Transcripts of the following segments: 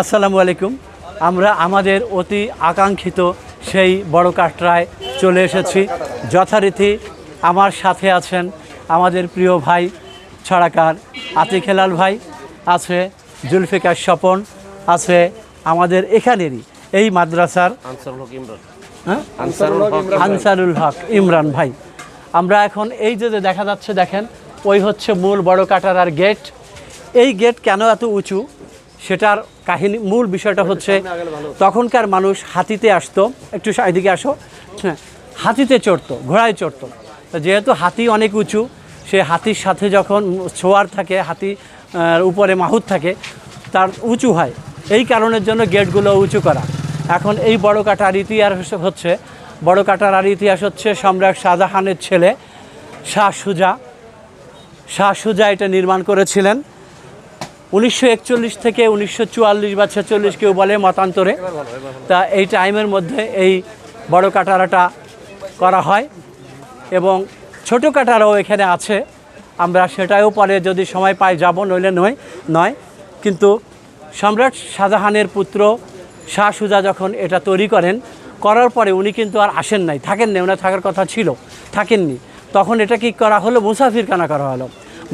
আসসালামু আলাইকুম। আমরা আমাদের অতি আকাঙ্ক্ষিত সেই বড় কাটরায় চলে এসেছি। যথারীতি আমার সাথে আছেন আমাদের প্রিয় ভাই ছড়াকার আতিক হেলাল ভাই আছে জুলফিকার স্বপন আছে আমাদের এখানেরই এই মাদ্রাসার আনসারুল হক ইমরান। হ্যাঁ? আনসারুল হক ইমরান ভাই। আমরা এখন এই যে যে দেখা যাচ্ছে দেখেন ওই হচ্ছে মূল বড় কাটারার গেট এই গেট কেন এত উঁচু? সেটার কাহিনী মূল বিষয়টা হচ্ছে তখনকার মানুষ হাতিতে আসতো। একটু এদিকে আসো। হ্যাঁ হাতিতে চড়তো ঘোড়ায় চড়তো। যেহেতু হাতি অনেক উঁচু সে হাতির সাথে যখন ছোয়ার থাকে হাতি উপরে মাহুত থাকে তার উঁচু হয়। এই কারণের জন্য গেটগুলো উঁচু করা। এখন এই বড় কাটার ইতিহাস হচ্ছে বড় কাটার আর ইতিহাস হচ্ছে সম্রাট শাহজাহানের ছেলে শাহ সুজা। শাহ সুজা এটা নির্মাণ করেছিলেন। উনিশশো একচল্লিশ থেকে উনিশশো চুয়াল্লিশ বা ছেচল্লিশ কেউ বলে মতান্তরে। তা এই টাইমের মধ্যে এই বড় কাটারাটা করা হয় এবং ছোট কাটারাও এখানে আছে। আমরা সেটাও পরে যদি সময় পাই যাব, নইলে নয় নয়। কিন্তু সম্রাট শাহজাহানের পুত্র শাহ সুজা যখন এটা তৈরি করেন, করার পরে উনি কিন্তু আর আসেন নাই, থাকেন না ওনার থাকার কথা ছিল, থাকেননি। তখন এটা কি করা হলো? মুসাফিরখানা করা হলো।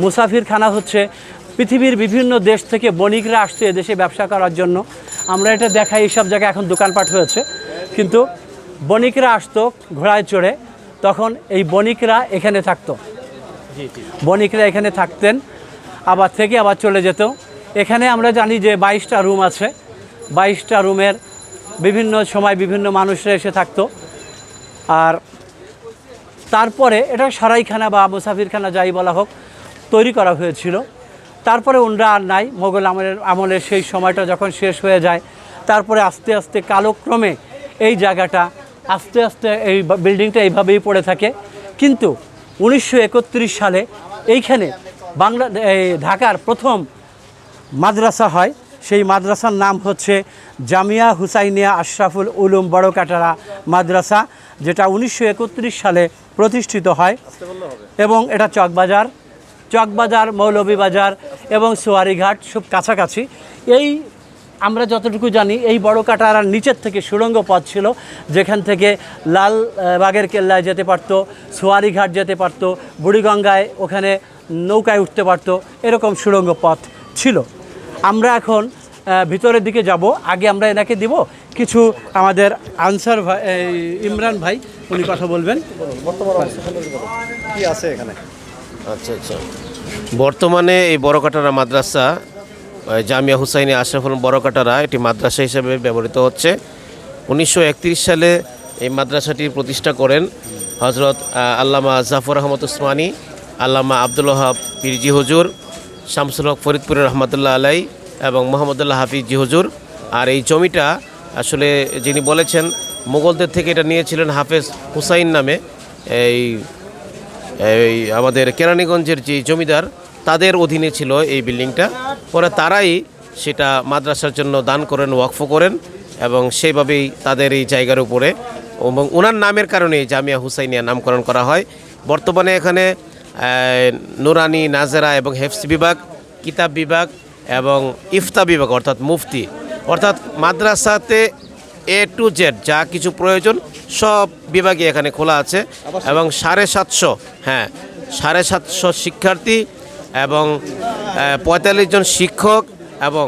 মুসাফিরখানা হচ্ছে পৃথিবীর বিভিন্ন দেশ থেকে বণিকরা আসছে এদেশে ব্যবসা করার জন্য। আমরা এটা দেখাই এইসব জায়গায় এখন দোকানপাট হয়েছে। কিন্তু বণিকরা আসতো ঘোড়ায় চড়ে তখন এই বণিকরা এখানে থাকতো। বণিকরা এখানে থাকতেন আবার থেকে আবার চলে যেত। এখানে আমরা জানি যে বাইশটা রুম আছে। বাইশটা রুমের বিভিন্ন সময় বিভিন্ন মানুষরা এসে থাকতো। আর তারপরে এটা সারাইখানা বা মুসাফিরখানা যাই বলা হোক তৈরি করা হয়েছিল। তারপরে ওনরা আর নাই মোগল আমলের আমলের সেই সময়টা যখন শেষ হয়ে যায় তারপরে আস্তে আস্তে কালক্রমে এই জায়গাটা আস্তে আস্তে এই বিল্ডিংটা এইভাবেই পড়ে থাকে। কিন্তু উনিশশো একত্রিশ সালে এইখানে বাংলা এই ঢাকার প্রথম মাদ্রাসা হয়। সেই মাদ্রাসার নাম হচ্ছে জামিয়া হুসাইনিয়া আশরাফুল উলুম বড় কাটারা মাদ্রাসা যেটা উনিশশো একত্রিশ সালে প্রতিষ্ঠিত হয়। এবং এটা চকবাজার। চকবাজার, মৌলভীবাজার এবং সোয়ারিঘাট সব কাছাকাছি। এই আমরা যতটুকু জানি, এই বড় কাটারার নিচের থেকে সুড়ঙ্গ পথ ছিল, যেখান থেকে লাল বাগের কেল্লায় যেতে পারতো, সোয়ারিঘাট যেতে পারতো, বুড়িগঙ্গায় ওখানে নৌকায় উঠতে পারতো, এরকম সুড়ঙ্গ পথ ছিল। আমরা এখন ভিতরের দিকে যাব। আগে আমরা এনাকে দিব। কিছু আমাদের আনসার ভাই ইমরান ভাই, উনি কথা বলবেন। কি আছে এখানে? আচ্ছা আচ্ছা। বর্তমানে এই বড়কাটারা মাদ্রাসা জামিয়া হুসাইনি আশরাফুল বড়কাটারা এটি মাদ্রাসা হিসেবে ব্যবহৃত হচ্ছে। উনিশশো একত্রিশ সালে এই মাদ্রাসাটি প্রতিষ্ঠা করেন হজরত আল্লামা জাফর আহমদ উসমানী আল্লামা আব্দুল ওহাব পিরজি হজুর, শামসুল হক ফরিদপুরের রহমতুল্লাহ আলাই এবং মোহাম্মদুল্লাহ হাফিজ জি হুজুর। আর এই জমিটা আসলে যিনি বলেছেন মোগলদের থেকে এটা নিয়েছিলেন হাফেজ হুসাইন নামে। এই এই আমাদের কেরানীগঞ্জের যে জমিদার, তাদের অধীনে ছিল এই বিল্ডিংটা। পরে তারাই সেটা মাদ্রাসার জন্য দান করেন, ওয়াকফ করেন এবং সেইভাবেই তাদের এই জায়গার উপরে এবং ওনার নামের কারণে জামিয়া হুসাইনিয়া নামকরণ করা হয়। বর্তমানে এখানে নুরানি, নাজেরা এবং হেফস বিভাগ, কিতাব বিভাগ এবং ইফতা বিভাগ অর্থাৎ মুফতি। অর্থাৎ মাদ্রাসাতে এ টু জেড যা কিছু প্রয়োজন সব বিভাগে এখানে খোলা আছে এবং সাড়ে সাতশো হ্যাঁ সাড়ে সাতশো শিক্ষার্থী এবং পঁয়তাল্লিশ জন শিক্ষক এবং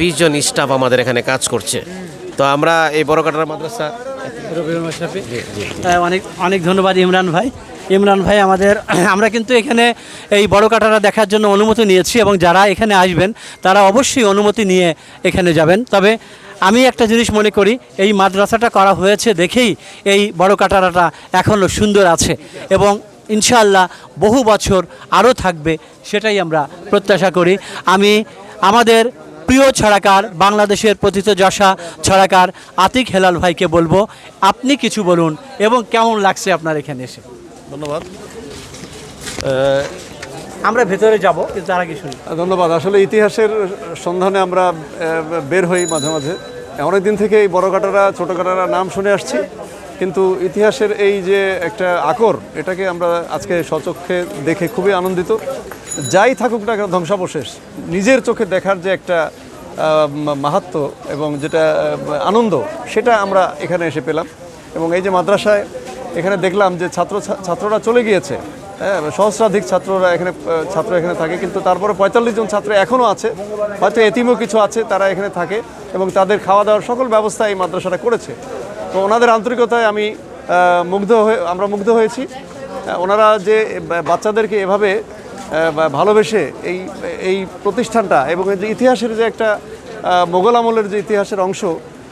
বিশ জন স্টাফ আমাদের এখানে কাজ করছে। তো আমরা এই বড়কাটার মাদ্রাসা অনেক অনেক ধন্যবাদ ইমরান ভাই। ইমরান ভাই আমাদের আমরা কিন্তু এখানে এই বড় কাটারা দেখার জন্য অনুমতি নিয়েছি এবং যারা এখানে আসবেন তারা অবশ্যই অনুমতি নিয়ে এখানে যাবেন। তবে আমি একটা জিনিস মনে করি, এই মাদ্রাসাটা করা হয়েছে দেখেই এই বড় কাটারাটা এখনও সুন্দর আছে এবং ইনশাআল্লাহ বহু বছর আরও থাকবে সেটাই আমরা প্রত্যাশা করি। আমি আমাদের প্রিয় ছড়াকার, বাংলাদেশের প্রথিত যশা ছড়াকার আতিক হেলাল ভাইকে বলব, আপনি কিছু বলুন এবং কেমন লাগছে আপনার এখানে এসে? ধন্যবাদ। আমরা ভেতরে যাব, কিন্তু তার আগে শুনি। ধন্যবাদ। আসলে ইতিহাসের সন্ধানে আমরা বের হই মাঝে মাঝে। অনেক দিন থেকে এই বড় কাটারা, ছোট কাটারা নাম শুনে আসছি। কিন্তু ইতিহাসের এই যে একটা আকর, এটাকে আমরা আজকে সচক্ষে দেখে খুবই আনন্দিত। যাই থাকুক না কেন, ধ্বংসাবশেষ। নিজের চোখে দেখার যে একটা মা- মাহাত্ম্য এবং যেটা আনন্দ, সেটা আমরা এখানে এসে পেলাম। এবং এই যে মাদ্রাসায় এখানে দেখলাম যে ছাত্র ছাত্ররা চলে গিয়েছে। হ্যাঁ সহস্রাধিক ছাত্ররা এখানে ছাত্র এখানে থাকে, কিন্তু তারপরে পঁয়তাল্লিশ জন ছাত্র এখনও আছে। হয়তো এতিমও কিছু আছে, তারা এখানে থাকে এবং তাদের খাওয়া দাওয়ার সকল ব্যবস্থা এই মাদ্রাসাটা করেছে। তো ওনাদের আন্তরিকতায় আমি মুগ্ধ হয়ে, আমরা মুগ্ধ হয়েছি। ওনারা যে বাচ্চাদেরকে এভাবে ভালোবেসে এই এই প্রতিষ্ঠানটা এবং এই যে ইতিহাসের যে একটা মোগল আমলের যে ইতিহাসের অংশ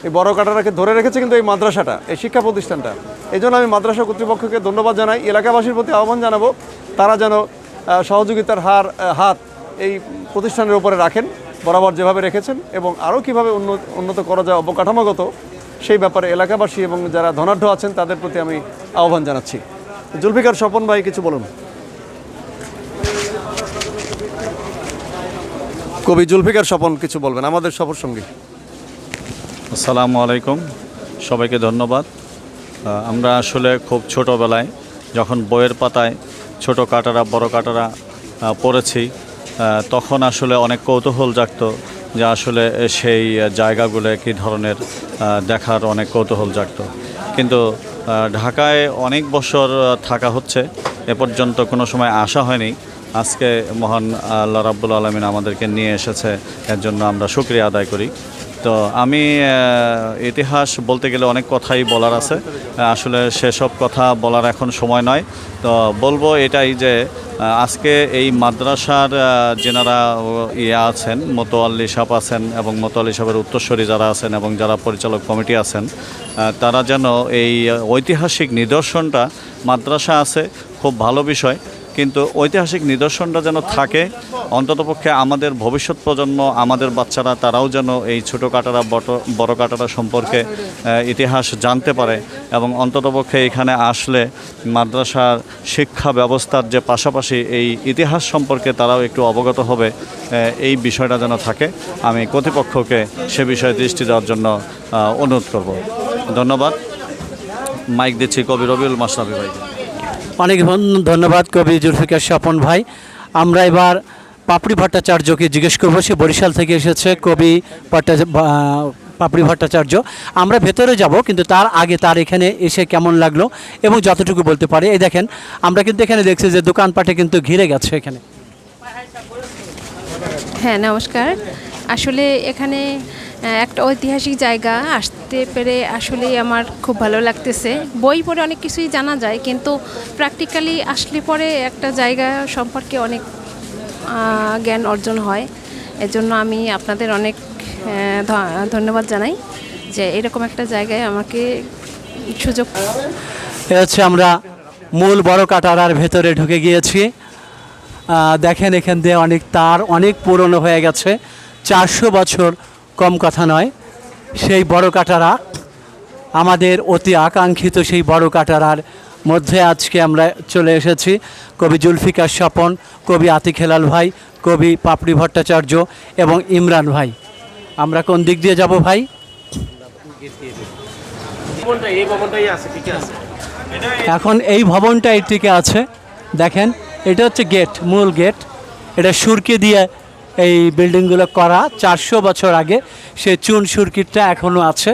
এই বড় কাটারাকে ধরে রেখেছে কিন্তু এই মাদ্রাসাটা, এই শিক্ষা প্রতিষ্ঠানটা। এই জন্য আমি মাদ্রাসা কর্তৃপক্ষকে ধন্যবাদ জানাই। এলাকাবাসীর প্রতি আহ্বান জানাব, তারা যেন সহযোগিতার হার হাত এই প্রতিষ্ঠানের উপরে রাখেন, বরাবর যেভাবে রেখেছেন এবং আরও কীভাবে উন্নত উন্নত করা যায় অবকাঠামোগত, সেই ব্যাপারে এলাকাবাসী এবং যারা ধনাঢ্য আছেন, তাদের প্রতি আমি আহ্বান জানাচ্ছি। জুলফিকার স্বপন ভাই, কিছু বলুন। কবি জুলফিকার স্বপন, কিছু বলবেন, আমাদের সফর সঙ্গী আসসালামু আলাইকুম। সবাইকে ধন্যবাদ। আমরা আসলে খুব ছোটোবেলায় যখন বইয়ের পাতায় ছোট কাটারা, বড় কাটারা পড়েছি তখন আসলে অনেক কৌতূহল জাগতো যে আসলে সেই জায়গাগুলো কী ধরনের দেখার অনেক কৌতূহল জাগতো। কিন্তু ঢাকায় অনেক বছর থাকা হচ্ছে, এ পর্যন্ত কোনো সময় আসা হয়নি। আজকে মহান আল্লাহ রাব্বুল আলমিন আমাদেরকে নিয়ে এসেছে, এর জন্য আমরা শুক্রিয়া আদায় করি। তো আমি ইতিহাস বলতে গেলে অনেক কথাই বলার আছে। আসলে সেসব কথা বলার এখন সময় নয়। তো বলব এটাই যে আজকে এই মাদ্রাসার যেনারা ইয়ে আছেন মোতোয়াল্লি সাহেব আছেন এবং মোতোয়াল্লি সাহেবের উত্তরস্বরী যারা আছেন এবং যারা পরিচালক কমিটি আছেন তারা যেন এই ঐতিহাসিক নিদর্শনটা মাদ্রাসা আছে, খুব ভালো বিষয়। কিন্তু ঐতিহাসিক নিদর্শনটা যেন থাকে অন্ততপক্ষে আমাদের ভবিষ্যৎ প্রজন্ম, আমাদের বাচ্চারা, তারাও যেন এই ছোটো কাটারা বড় কাটারা সম্পর্কে ইতিহাস জানতে পারে এবং অন্ততপক্ষে এখানে আসলে মাদ্রাসার শিক্ষা ব্যবস্থার যে পাশাপাশি এই ইতিহাস সম্পর্কে তারাও একটু অবগত হবে এই বিষয়টা যেন থাকে। আমি কর্তৃপক্ষকে সে বিষয়ে দৃষ্টি দেওয়ার জন্য অনুরোধ করব। ধন্যবাদ। মাইক দিচ্ছি কবি রবিউল মাসরাফি ভাইকে। অনেক ধন্যবাদ কবি জুলফিকার স্বপন ভাই। আমরা এবার পাপড়ি ভট্টাচার্যকে জিজ্ঞেস করব, সে বরিশাল থেকে এসেছে কবি ভট্টা পাপড়ি ভট্টাচার্য। আমরা ভেতরে যাব, কিন্তু তার আগে তার এখানে এসে কেমন লাগল এবং যতটুকু বলতে পারে। এই দেখেন, আমরা কিন্তু এখানে দেখছি যে দোকানপাটে কিন্তু ঘিরে গেছে এখানে। হ্যাঁ নমস্কার। আসলে এখানে একটা ঐতিহাসিক জায়গা আসতে পেরে আসলে আমার খুব ভালো লাগতেছে। বই পড়ে অনেক কিছুই জানা যায়, কিন্তু প্র্যাকটিক্যালি আসলে পরে একটা জায়গা সম্পর্কে অনেক জ্ঞান অর্জন হয়। এজন্য আমি আপনাদের অনেক ধন্যবাদ জানাই যে এরকম একটা জায়গায় আমাকে সুযোগ হচ্ছে আমরা মূল বড় কাটারার ভেতরে ঢুকে গিয়েছি। দেখেন এখান দিয়ে অনেক তার অনেক পুরনো হয়ে গেছে। চারশো বছর কম কথা নয় সেই বড় কাটারা আমাদের অতি আকাঙ্ক্ষিত সেই বড় কাটারার মধ্যে আজকে আমরা চলে এসেছি। কবি জুলফিকার স্বপন কবি আতিক হেলাল ভাই কবি পাপড়ি ভট্টাচার্য এবং ইমরান ভাই। আমরা কোন দিক দিয়ে যাব ভাই? এখন এই ভবনটা এটিকে আছে। দেখেন এটা হচ্ছে গেট মূল গেট এটা সুরকি দিয়ে এই বিল্ডিংগুলো করা চারশো বছর আগে। সে চুন সুরকিটা এখনও আছে।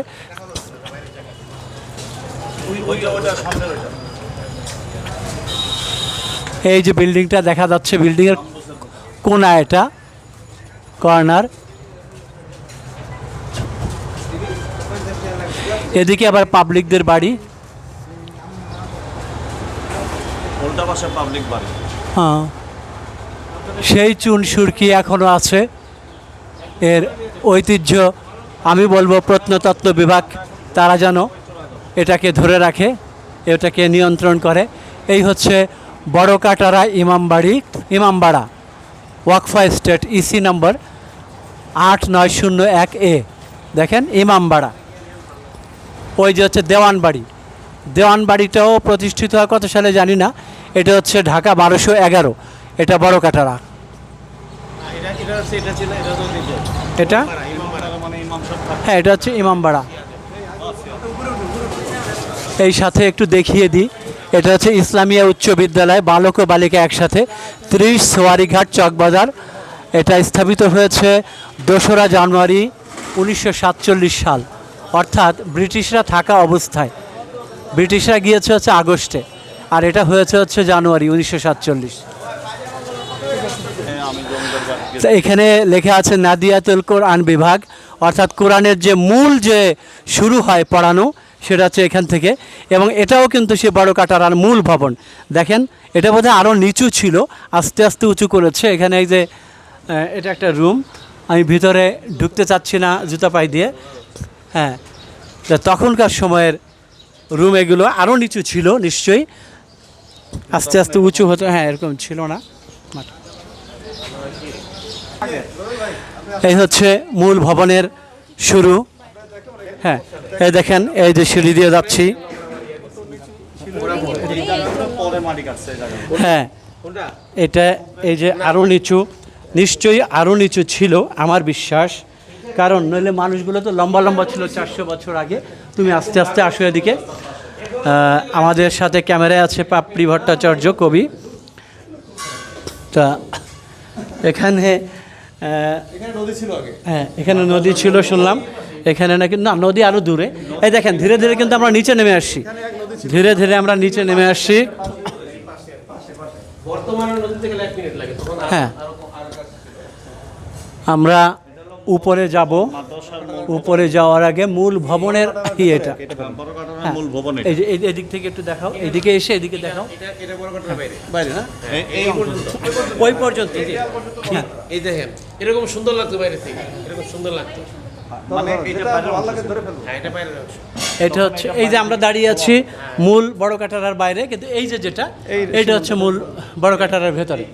এই যে বিল্ডিংটা দেখা যাচ্ছে বিল্ডিংয়ের কোনা এটা কর্নার। এদিকে আবার পাবলিকদের বাড়ি। পাবলিক বাড়ি। হ্যাঁ। সেই চুন সুরকি এখনও আছে? এর ঐতিহ্য, আমি বলব প্রত্নতত্ত্ব বিভাগ, তারা যেন এটাকে ধরে রাখে, এটাকে নিয়ন্ত্রণ করে। এই হচ্ছে বড় কাটারা ইমামবাড়ি, ইমামবাড়া, ওয়াকফা স্টেট ইসি নম্বর আট নয় শূন্য এক এ। দেখেন, ইমামবাড়া। ওই যে হচ্ছে দেওয়ানবাড়ি। দেওয়ানবাড়িটাও প্রতিষ্ঠিত হয় কত সালে জানি না, এটা হচ্ছে ঢাকা বারোশো এগারো, এটা বড় কাটারা এটা হ্যাঁ এটা হচ্ছে ইমামবাড়া। এই সাথে একটু দেখিয়ে দিই। এটা হচ্ছে ইসলামিয়া উচ্চ বিদ্যালয় বালক ও বালিকা একসাথে ত্রিশ সোয়ারিঘাট চকবাজার। এটা স্থাপিত হয়েছে দোসরা জানুয়ারি উনিশশো সাতচল্লিশ সাল। অর্থাৎ ব্রিটিশরা থাকা অবস্থায়। ব্রিটিশরা গিয়েছে হচ্ছে আগস্টে আর এটা হয়েছে হচ্ছে জানুয়ারি উনিশশো সাতচল্লিশ। এখানে লেখা আছে নাদিয়াতুল কোরআন বিভাগ, অর্থাৎ কোরআনের যে মূল যে শুরু হয় পড়ানো, সেটা হচ্ছে এখান থেকে। এবং এটাও কিন্তু সে বড় কাটারার মূল ভবন। দেখেন, এটা বোধহয় আরও নিচু ছিল, আস্তে আস্তে উঁচু করেছে। এখানে এই যে এটা একটা রুম। আমি ভিতরে ঢুকতে চাচ্ছি না জুতা পাই দিয়ে। হ্যাঁ তা তখনকার সময়ের রুম এগুলো আরও নিচু ছিল, নিশ্চয়ই। আস্তে আস্তে উঁচু হতো হ্যাঁ এরকম ছিল না। এই হচ্ছে মূল ভবনের শুরু। হ্যাঁ এই দেখেন, এই যে সিঁড়ি দিয়ে যাচ্ছি। হ্যাঁ এটা এই যে আরও নিচু, নিশ্চয়ই আরও নিচু ছিল আমার বিশ্বাস। কারণ নইলে মানুষগুলো তো লম্বা লম্বা ছিল চারশো বছর আগে। তুমি আস্তে আস্তে আসো এদিকে। আমাদের সাথে ক্যামেরায় আছে পাপড়ি ভট্টাচার্য কবি। তা, এখানে আহ, এখানে নদী ছিল আগে। হ্যাঁ এখানে নদী ছিল শুনলাম। এখানে নাকি না নদী আরও দূরে। এই দেখেন ধীরে ধীরে কিন্তু আমরা নিচে নেমে আসছি। ধীরে ধীরে আমরা নিচে নেমে আসছি। বর্তমানে নদীতে গেলে এক মিনিট লাগে তখন হ্যাঁ। আমরা উপরে যাব। উপরে যাওয়ার আগে মূল ভবনের কি এটা। হ্যাঁ। মূল ভবন এই যে এই- এদিক থেকে একটু দেখাও। এদিকে এসে এদিকে দেখাও। এটা এটা বড় কাটার বাইরে। বাইরে না? এই পর্যন্ত। ওই পর্যন্ত হ্যাঁ। এই দেখেন এরকম সুন্দর লাগতো বাইরে থেকে। এরকম সুন্দর লাগতো। মানে ফেলব। হ্যাঁ এটা হচ্ছে এই যে আমরা দাঁড়িয়ে আছি মূল বড় কাটারার বাইরে কিন্তু এই যে যেটা এইটা হচ্ছে মূল বড় কাটারার ভেতরে।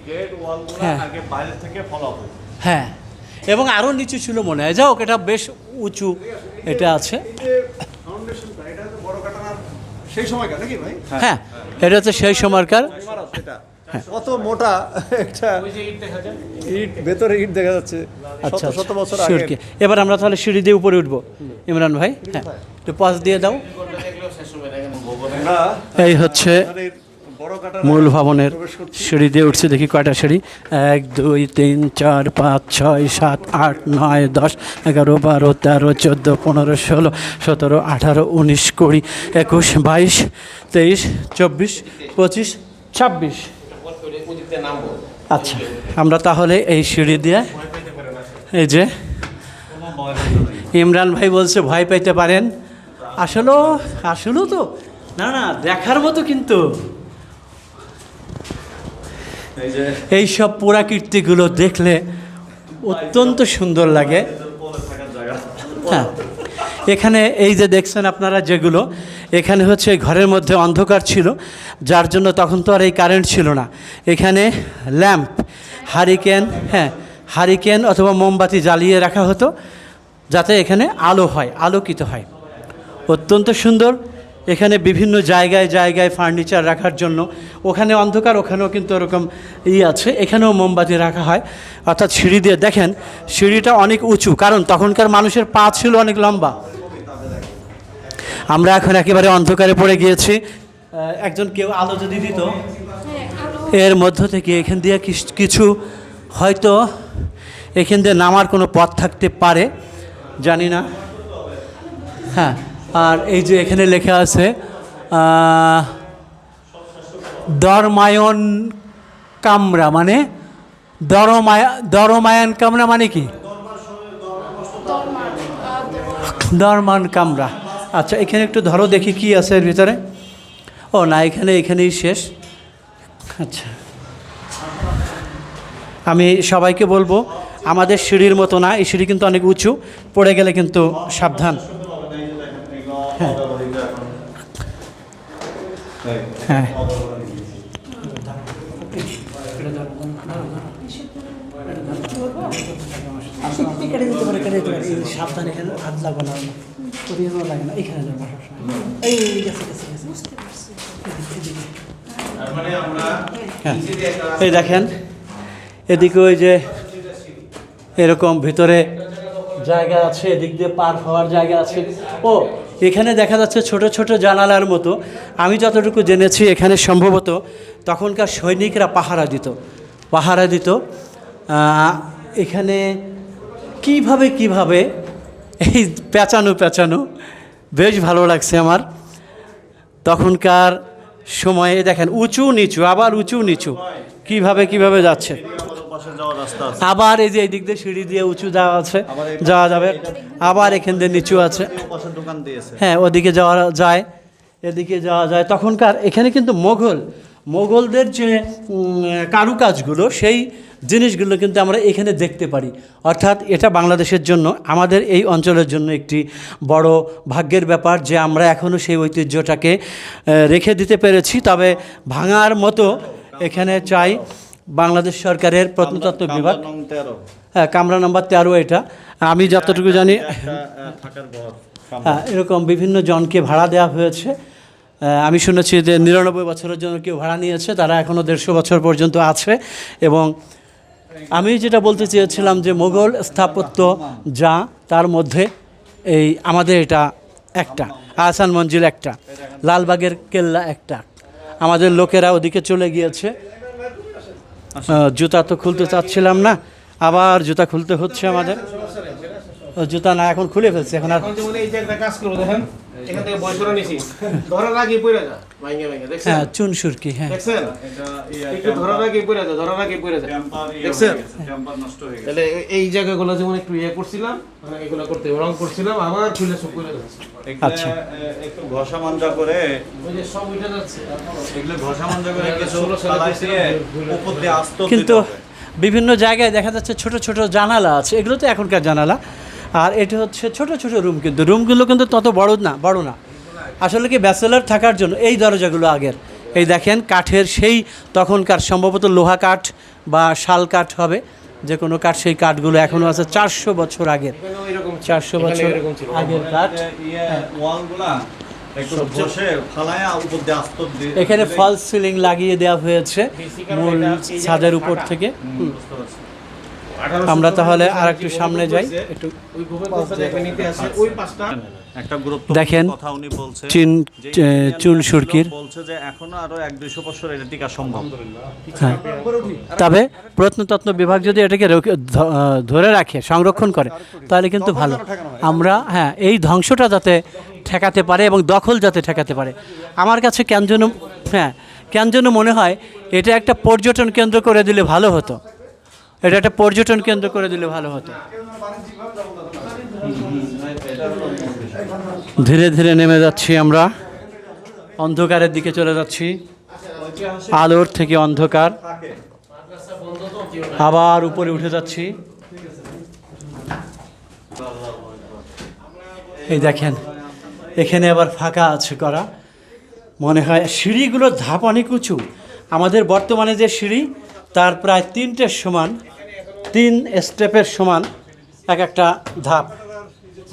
হ্যাঁ। আগে বাইরে থেকে ফলো হবে হ্যাঁ। এবং আরও নিচু ছিল মনে হয়। যাও এটা বেশ উঁচু এটা আছে। ফাউন্ডেশনটা এটা হচ্ছে সেই সময়কার হ্যাঁ। এটা হচ্ছে সেই সময়কার কত মোটা একটা ইট ভেতরে ইট দেখা যাচ্ছে। আচ্ছা শত বছর আগে। এবার আমরা তাহলে সিঁড়ি দিয়ে উপরে উঠবো। ইমরান ভাই হ্যাঁ। একটু পজ দিয়ে দাও। এই হচ্ছে মূল ভবনের সিঁড়ি দিয়ে উঠছে দেখি কয়টা সিঁড়ি? এক দুই তিন চার পাঁচ ছয় সাত আট নয় দশ এগারো বারো তেরো চোদ্দ পনেরো ষোলো সতেরো আঠারো উনিশ কুড়ি একুশ বাইশ তেইশ চব্বিশ পঁচিশ ছাব্বিশ। আচ্ছা আমরা তাহলে এই সিঁড়ি দিয়ে এই যে ইমরান ভাই বলছে ভয় পেতে পারেন। আসলেও আসলেও তো না না দেখার মতো কিন্তু। এই সব পুরাকীর্তিগুলো দেখলে অত্যন্ত সুন্দর লাগে। হ্যাঁ। এখানে এই যে দেখছেন আপনারা যেগুলো, এখানে হচ্ছে ঘরের মধ্যে অন্ধকার ছিল, যার জন্য তখন তো আর এই কারেন্ট ছিল না। এখানে ল্যাম্প, হারিকেন হ্যাঁ হারিকেন অথবা মোমবাতি জ্বালিয়ে রাখা হতো, যাতে এখানে আলো হয়, আলোকিত হয়। অত্যন্ত সুন্দর। এখানে বিভিন্ন জায়গায় জায়গায় ফার্নিচার রাখার জন্য। ওখানে অন্ধকার ওখানেও কিন্তু ওরকম ই আছে। এখানেও মোমবাতি রাখা হয়। অর্থাৎ সিঁড়ি দিয়ে দেখেন সিঁড়িটা অনেক উঁচু। কারণ তখনকার মানুষের পা ছিল অনেক লম্বা। আমরা এখন একেবারে অন্ধকারে পড়ে গিয়েছি। একজন কেউ আলো যদি দিত এর মধ্য থেকে এখান দিয়ে কিছু হয়তো এখান দিয়ে নামার কোনো পথ থাকতে পারে। জানি না। হ্যাঁ। আর এই যে এখানে লেখা আছে দরমায়ন কামরা মানে দরমায়া, দরমায়ন কামরা মানে কি? দরমান কামরা। আচ্ছা এখানে একটু ধরো, দেখি কি আছে এর ভিতরে। ও, না, এখানে, এখানেই শেষ। আচ্ছা। আমি সবাইকে বলব, আমাদের সিঁড়ির মতো না, এই সিঁড়ি কিন্তু অনেক উঁচু, পড়ে গেলে কিন্তু সাবধান। এই দেখেন, এদিকে ওই যে এরকম ভিতরে জায়গা আছে, এদিক দিয়ে পার হওয়ার জায়গা আছে। ও এখানে দেখা যাচ্ছে ছোট ছোট জানালার মতো। আমি যতটুকু জেনেছি এখানে সম্ভবত তখনকার সৈনিকরা পাহারা দিত। পাহারা দিত। এখানে কীভাবে কীভাবে এই পেঁচানো পেঁচানো, বেশ ভালো লাগছে আমার। তখনকার সময়ে দেখেন, উঁচু নিচু, আবার উঁচু নিচু। কীভাবে কীভাবে যাচ্ছে? আবার এই যে এই দিক দিয়ে সিঁড়ি দিয়ে উঁচু যাওয়া আছে যাওয়া যাবে। আবার এখান দিয়ে নিচু আছে। হ্যাঁ ওদিকে যাওয়া যায় এদিকে যাওয়া যায়। তখনকার এখানে কিন্তু মোগল মোগলদের যে কারুকাজগুলো সেই জিনিসগুলো কিন্তু আমরা এখানে দেখতে পারি। অর্থাৎ এটা বাংলাদেশের জন্য আমাদের এই অঞ্চলের জন্য একটি বড় ভাগ্যের ব্যাপার যে আমরা এখনও সেই ঐতিহ্যটাকে রেখে দিতে পেরেছি। তবে ভাঙার মতো এখানে চাই বাংলাদেশ সরকারের প্রত্নতত্ত্ব বিভাগ। হ্যাঁ কামরা নাম্বার তেরো এটা। আমি যতটুকু জানি হ্যাঁ এরকম বিভিন্ন জনকে ভাড়া দেওয়া হয়েছে। আমি শুনেছি যে নিরানব্বই বছরের জন্য কেউ ভাড়া নিয়েছে তারা এখনও দেড়শো বছর পর্যন্ত আছে এবং আমি যেটা বলতে চেয়েছিলাম যে মোগল স্থাপত্য যা তার মধ্যে এই আমাদের এটা একটা আহসান মঞ্জিল একটা লালবাগের কেল্লা একটা। আমাদের লোকেরা ওদিকে চলে গিয়েছে। জুতা তো খুলতে চাচ্ছিলাম না, আবার জুতা খুলতে হচ্ছে আমাদের। জুতা না এখন খুলে ফেলছে, এখন আর কাজ করব, দেখেন। এখান থেকে বয়স করে নিছি। ধরার আগে পড়ে যা ভাঙে ভাঙে দেখছেন? হ্যাঁ চুন সুরকি হ্যাঁ। দেখছেন? ইয়ে, একটু ধরার আগে পড়ে যা ধরার আগে পড়ে যা দেখছেন? নষ্ট হয়ে গেছে। তাহলে এই জায়গাগুলো যেমন একটু ইয়ে করছিলাম মানে এগুলো করতে রং করছিলাম আবার খুলে করে যাচ্ছে। আচ্ছা। একটু ঘষা মাঞ্জা করে ওই যে সব উঠে যাচ্ছে এগুলো ঘষা মাঞ্জা করে কিছু উপর দিয়ে আস্ত কিন্তু বিভিন্ন জায়গায় দেখা যাচ্ছে ছোট ছোট জানালা আছে এগুলো তো এখনকার জানালা। আর এটা হচ্ছে ছোট ছোট রুম কিন্তু। রুমগুলো কিন্তু তত বড় না বড় না। আসলে কি ব্যাচেলার থাকার জন্য এই দরজাগুলো আগের। এই দেখেন কাঠের সেই তখনকার সম্ভবত লোহা কাঠ বা শাল কাঠ হবে। যে কোনো কাঠ সেই কাঠগুলো এখনও আছে চারশো বছর আগের। চারশো বছর আগের কাঠ। ইয়ে এখানে ফলস সিলিং লাগিয়ে দেওয়া হয়েছে। মূল ছাদের উপর থেকে। আমরা তাহলে আর একটু সামনে যাই। একটু একটা নিতে আসে ওই পাঁচটা একটা গুরুত্ব দেখেন, কথা উনি বলছে। চিন যে চে- ইন্ডিয়ান চুন লোকগুলো সুরকির। বলছে যে এখনও আরও এক দুইশো বছর এটা টিকা সম্ভব। হ্যাঁ। তবে প্রত্নতত্ত্ব বিভাগ যদি এটাকে রোকে- ধ- ধরে রাখে সংরক্ষণ করে তাহলে কিন্তু ভালো। আমরা হ্যাঁ এই ধ্বংসটা যাতে ঠেকাতে পারে এবং দখল যাতে ঠেকাতে পারে। আমার কাছে কেন যেন হ্যাঁ কেন যেন মনে হয় এটা একটা পর্যটন কেন্দ্র করে দিলে ভালো হতো। এটা একটা পর্যটন কেন্দ্র করে দিলে ভালো হতো। ধীরে ধীরে নেমে যাচ্ছি আমরা। অন্ধকারের দিকে চলে যাচ্ছি। আলোর থেকে অন্ধকার। আবার উপরে উঠে যাচ্ছি। এই দেখেন, এখানে আবার ফাঁকা আছে করা। মনে হয় সিঁড়িগুলোর ধাপ অনেক উঁচু। আমাদের বর্তমানে যে সিঁড়ি তার প্রায় তিনটের সমান, তিন স্টেপের সমান এক একটা ধাপ,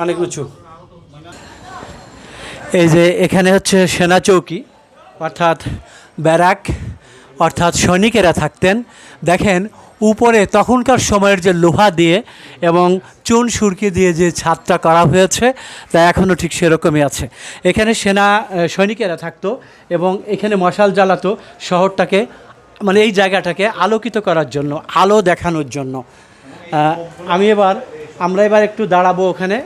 অনেক উঁচু। এই যে এখানে হচ্ছে সেনা চৌকি, অর্থাৎ ব্যারাক, অর্থাৎ সৈনিকেরা থাকতেন। দেখেন, উপরে তখনকার সময়ের যে লোহা দিয়ে এবং চুন সুরকি দিয়ে যে ছাদটা করা হয়েছে, তা এখনও ঠিক সেরকমই আছে। এখানে সেনা সৈনিকেরা থাকতো এবং এখানে মশাল জ্বালাতো শহরটাকে মানে এই জায়গাটাকে আলোকিত করার জন্য আলো দেখানোর জন্য। আমি এবার আমরা এবার একটু দাঁড়াবো ওখানে।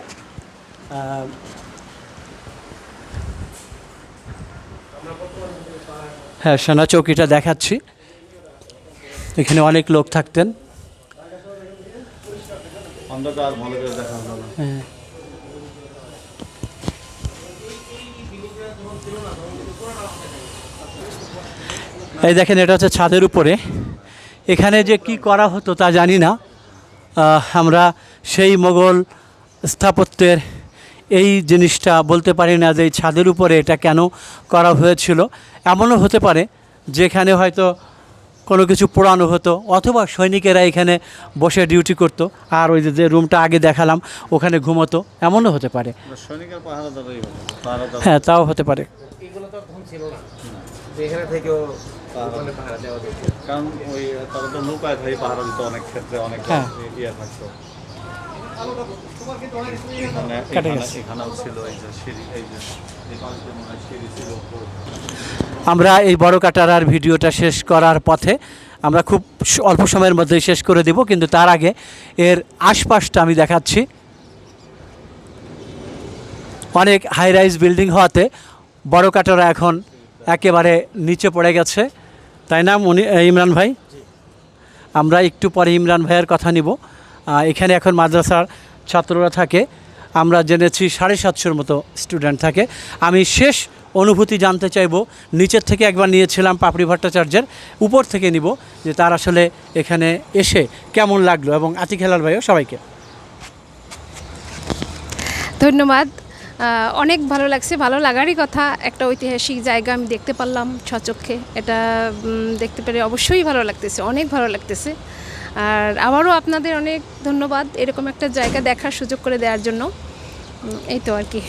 হ্যাঁ সোনা চৌকিটা দেখাচ্ছি। এখানে অনেক লোক থাকতেন। অন্ধকার ভালো করে দেখা হ্যাঁ। এই দেখেন এটা হচ্ছে ছাদের উপরে। এখানে যে কি করা হতো তা জানি না। আমরা সেই মোগল স্থাপত্যের এই জিনিসটা বলতে পারি না যে এই ছাদের উপরে এটা কেন করা হয়েছিল। এমনও হতে পারে যেখানে হয়তো কোনো কিছু পোড়ানো হতো অথবা সৈনিকেরা এখানে বসে ডিউটি করতো আর ওই যে যে রুমটা আগে দেখালাম ওখানে ঘুমোতো এমনও হতে পারে। হ্যাঁ তাও হতে পারে। এখানে থেকেও পাহারা দেওয়া কারণ ওই তারা তো নৌকায় থাকে পাহারা দিত অনেক ক্ষেত্রে অনেক হ্যাঁ। ইয়ে থাকতো। আমরা এই বড় কাটারার ভিডিওটা শেষ করার পথে আমরা খুব অল্প সময়ের মধ্যে শেষ করে দেব কিন্তু তার আগে এর আশপাশটা আমি দেখাচ্ছি অনেক হাই রাইজ বিল্ডিং হওয়াতে বড় কাটারা এখন একেবারে নিচে পড়ে গেছে। তাই না মনি ইমরান ভাই? আমরা একটু পরে ইমরান ভাইয়ের কথা নিব। এখানে এখন মাদ্রাসার ছাত্ররা থাকে। আমরা জেনেছি সাড়ে সাতশোর মতো স্টুডেন্ট থাকে। আমি শেষ অনুভূতি জানতে চাইব। নিচের থেকে একবার নিয়েছিলাম পাপড়ি ভট্টাচার্যের। উপর থেকে নিব যে তার আসলে এখানে এসে কেমন লাগল এবং আতি খেলার ভাইও সবাইকে। ধন্যবাদ। অনেক ভালো লাগছে, ভালো লাগারই কথা। একটা ঐতিহাসিক জায়গা আমি দেখতে পারলাম স্বচক্ষে। এটা দেখতে পেরে অবশ্যই ভালো লাগতেছে, অনেক ভালো লাগতেছে। আর আবারও আপনাদের অনেক ধন্যবাদ এরকম একটা জায়গা দেখার সুযোগ করে দেওয়ার জন্য। এই তো আর কি।